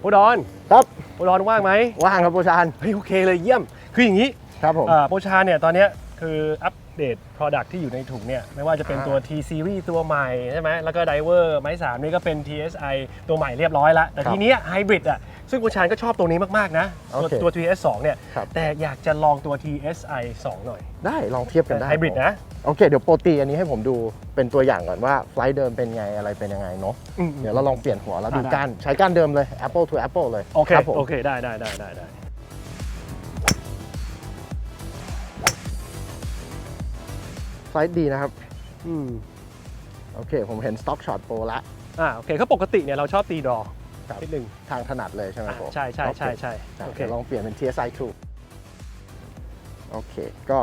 โอดอนครับโอดอนว่างไหมว่างครับโปรชานเฮ้ยโอเคเลยเยี่ยม คืออย่างนี้ครับผมอ่าโปรชาเนี่ยตอนเนี้ยคืออัปเดต Product ที่อยู่ในถุงเนี่ยไม่ว่าจะเป็นอ่าตัว T Series ตัวใหม่ใช่ไหมแล้วก็ไดเวอร์ไม้สามนี่ก็เป็น TSI ตัวใหม่เรียบร้อยแล้วแต่ครับทีเนี้ไฮบริดอะ ซึ่งโปรชานก็ชอบตัวนี้มาก ๆ นะ ตัวโอเคตัว TS 2เนี่ย ครับ แต่อยากจะลองตัว TSI 2 หน่อยได้ลองเทียบกันได้ไฮบริดนะโอเค เดี๋ยวโปรตีอันนี้ให้ผมดูเป็นตัวอย่างก่อนว่าไฟล์เดิมเป็นไงอะไรเป็นยังไงเนาะอืม เดี๋ยวเราลองเปลี่ยนหัวแล้วดูได้ก้านใช้ก้านเดิมเลย Apple to Apple เลยโอเคครับผมโอเค ได้ได้ได้ได้ได้ไฟล์ดีนะครับอืมโอเค ผมเห็น Stock Shot Pro ละ อ่าโอเคเขาปกติเนี่ยเราชอบตีดรอ ครับ นิดนึงทางถนัดเลยใช่ไหมอะผมใช่ใช่ใช่โอเคใช่อะโอเคเดี๋ยวลองเปลี่ยนเป็น TSI 2โอเค ก็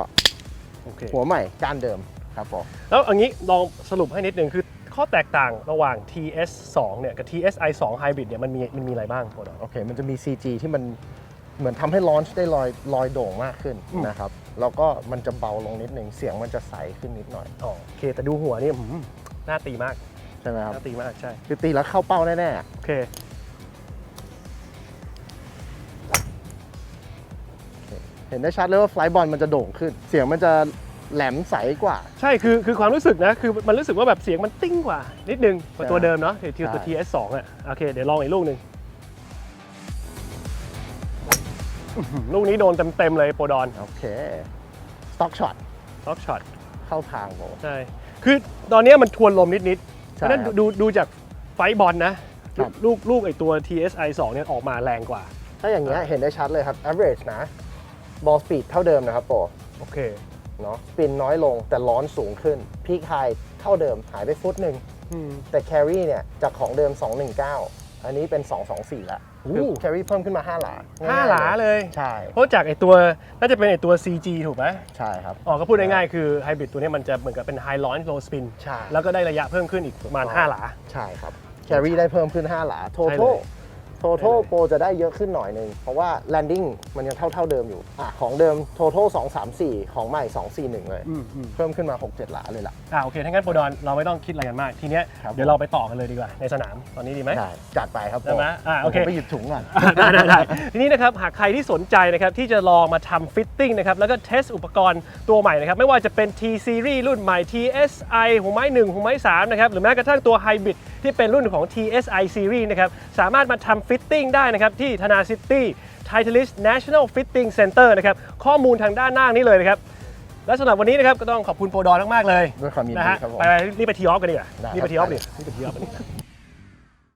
โอเคหัวใหม่ก้านเดิมครับผม แล้วอันนี้ลองสรุปให้นิดนึงคือข้อแตกต่างระหว่าง TS 2เนี่ยกับ TSI 2 Hybrid เนี่ยมันมีมันมีอะไรบ้างโปรดอนโอเค มันจะมี CG ที่มันเหมือนทำให้ลอนช์ได้ลอยลอยโด่งมากขึ้นอืมนะครับ แล้วก็มันจะเบาลงนิดนึงเสียงมันจะใสขึ้นนิดหน่อย อ๋อโอเค แต่ดูหัวนี่หืมน่าตีมากใช่ไหมครับน่าตีมากใช่คือตีแล้วเข้าเป้าแน่โอเค ๆ เห็นได้ชัดเลยว่าไฟบอลมันจะโด่งขึ้น เสียงมันจะแหลมใสกว่า ใช่คือคือความรู้สึกนะ คือมันรู้สึกว่าแบบเสียงมันติ้งกว่า นิดนึงกว่าใช่ตัวเดิมเนาะที่ที่ตัวใช่ TS 2 อะโอเคเดี๋ยวลองอีกลูกหนึ่งอื้อหือลูกนี้โดนเต็มๆเลยโปรดอนโอเค Stock Shot ล็อกช็อตเข้าทางผมใช่คือตอนเนี้ยมันทวนลมนิดๆเพใช่ราะฉะนั้นครับดูดูจากไฟท์บอลนะครับลูกลูกไอตัว TSI 2เนี่ยออกมาแรงกว่า ถ้าอย่างเงี้ยเห็นได้ชัดเลยครับ average นะ ball speed เท่าเดิมนะครับโปรโอเคเนาะ spin น้อยลงแต่ร้อนสูงขึ้น peak high เท่าเดิมหายไปฟุตหนึ่งอืม แต่ carry เนี่ยจากของเดิม 219 อันนี้เป็น 224ละโอ้ คือ carry เพิ่มขึ้นมา 5 หลาห้าหลาเลย ใช่ เพราะจากไอตัวน่าจะเป็นไอตัว CG ถูกไหมใช่ครับ อ๋อก็พูดง่ายๆคือไฮบริดตัวเนี้ยมันจะเหมือนกับเป็น High Launch Low Spin ใช่ แล้วก็ได้ระยะเพิ่มขึ้นอีกประมาณถูกต้อง5หลา ใช่ครับ carry ได้เพิ่มขึ้น 5 หลาใช่เล total ย total ใช่เลยโปรจะได้เยอะขึ้นหน่อยหนึงเพราะว่า landing มันยังเท่าเท่าๆเดิมอยู่อะของเดิม total 234 ของใหม่ 241 เลย อืมอืมเพิ่มขึ้นมา 6-7 หลาเลยล่ะ อ่าโอเคถ้างั้นโปรดอนเราไม่ต้องคิดอะไรกันมาก ทีเนี้ยครับ เดี๋ยวเราไปต่อกันเลยดีกว่าในสนามตอนนี้ดีไหม ได้จัดไปครับได้ไหมผมอะโอเค ผมไปหยิบถุงก่อน ได้ได้ได้ทีนี้นะครับหากใครที่สนใจนะครับที่จะลองมาทำฟิตติ้งนะครับแล้วก็เทสอุปกรณ์ตัวใหม่นะครับไม่ว่าจะเป็น T Series รุ่นใหม่ TSI หัวไม้ 1 หัวไม้3นะครับหรือแม้กระทั่งตัว Hybrid ที่เป็นรุ่นของ TSI Series นะครับสามารถมาทำฟิตติ้งได้นะครับที่ธนาซิตี้ไททลิส National Fitting Center นะครับข้อมูลทางด้านหน้านี้เลยนะครับและสำหรับวันนี้นะครับก็ต้องขอบคุณโปรดอนมากๆเลยด้วยความยินนะดีฮะครับผมไปรีบไปทีออฟกันดีกว่าได้รีบไปครับทีออฟดิรีบไปทีออฟกันดีกว่า